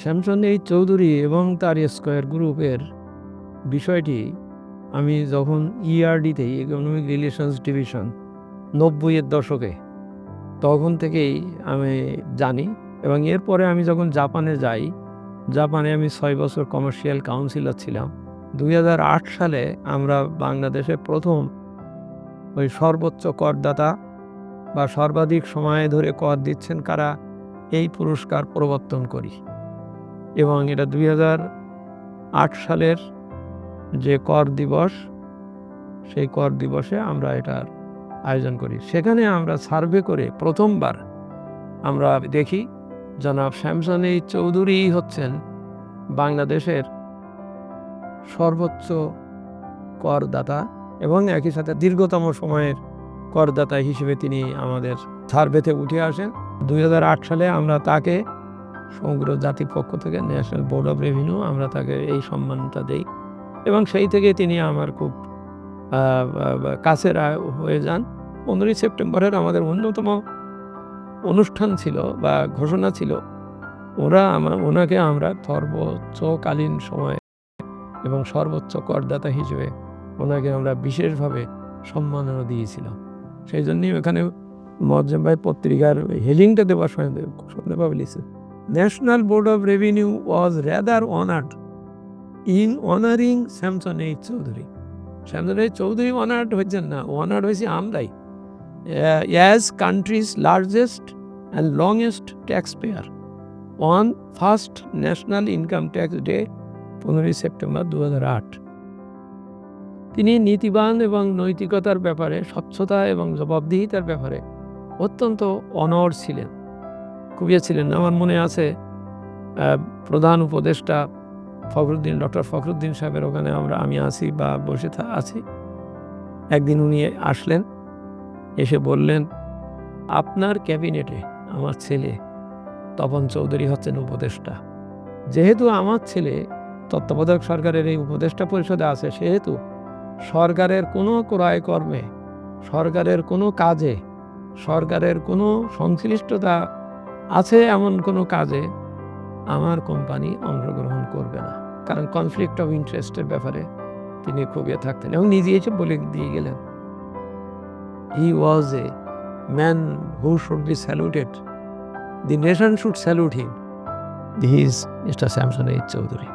Samson এই চৌধুরী এবং তার স্কোয়ার গ্রুপের বিষয়টি আমি যখন ইআরডিতে ইকোনমিক রিলেশনস ডিভিশন নব্বইয়ের দশকে তখন থেকেই আমি জানি এবং এরপরে আমি যখন জাপানে যাই, জাপানে আমি ছয় বছর কমার্শিয়াল কাউন্সিলর ছিলাম। দু হাজার আট সালে আমরা বাংলাদেশে প্রথম ওই সর্বোচ্চ করদাতা বা সর্বাধিক সময় ধরে কর দিচ্ছেন কারা, এই পুরস্কার প্রবর্তন করি। এবং এটা দুই সালের যে কর দিবস, সেই কর দিবসে আমরা এটার আয়োজন করি। সেখানে আমরা সার্ভে করে প্রথমবার আমরা দেখি, জনাব শ্যামসন চৌধুরী হচ্ছেন বাংলাদেশের সর্বোচ্চ করদাতা এবং একই সাথে দীর্ঘতম সময়ের করদাতা হিসেবে তিনি আমাদের সার্ভেতে উঠে আসেন। দুই হাজার আট সালে আমরা তাকে সমগ্র জাতির পক্ষ থেকে ন্যাশনাল বোর্ড অফ রেভিনিউ আমরা তাকে এই সম্মানটা দেই। এবং সেই থেকে তিনি আমার খুব কাছের হয়ে যান। পনেরোই সেপ্টেম্বরের আমাদের অন্যতম অনুষ্ঠান ছিল বা ঘোষণা ছিল, ওরা আমার ওনাকে আমরা সর্বোচ্চকালীন সময়ে এবং সর্বোচ্চ করদাতা হিসেবে ওনাকে আমরা বিশেষভাবে সম্মাননা দিয়েছিলাম সেই জন্যই ওখানে মজ্জেম ভাই পত্রিকার হেলিংটা দেওয়ার সময় পাবে লিখছে national board of revenue was rather honoured in honouring Samson H Chowdhury Samson H Chowdhury honoured হয়েছেন না? অনার্ড হয়েছে আমরাই। Country's largest and longest tax payer on first national income tax day পনেরোই সেপ্টেম্বর দু তিনি নীতিবান এবং নৈতিকতার ব্যাপারে স্বচ্ছতা এবং জবাবদিহিতার ব্যাপারে অত্যন্ত অনড় ছিলেন। খুবই ছিলেন আমার মনে আছে প্রধান উপদেষ্টা ফখরুদ্দিন, ডক্টর ফখরুদ্দিন সাহেবের ওখানে আমরা, আমি আছি বা বসে আছি। একদিন উনি আসলেন, এসে বললেন, আপনার ক্যাবিনেটে আমার ছেলে তপন চৌধুরী হচ্ছেন উপদেষ্টা। যেহেতু আমার ছেলে তত্ত্বাবধায়ক সরকারের এই উপদেষ্টা পরিষদে আছে, সেহেতু সরকারের কোনো ক্রয় কর্মে সরকারের কোনো কাজে, সরকারের কোনো সংশ্লিষ্টতা আছে এমন কোনো কাজে আমার কোম্পানি অংশগ্রহণ করবে না। কারণ কনফ্লিক্ট অফ ইন্টারেস্টের ব্যাপারে তিনি খুব ইয়ে থাকতেন এবং নিজে এসে বলে দিয়ে গেলেন। He was a man who should be saluted the nation should salute him the his mister Samson H Chowdhury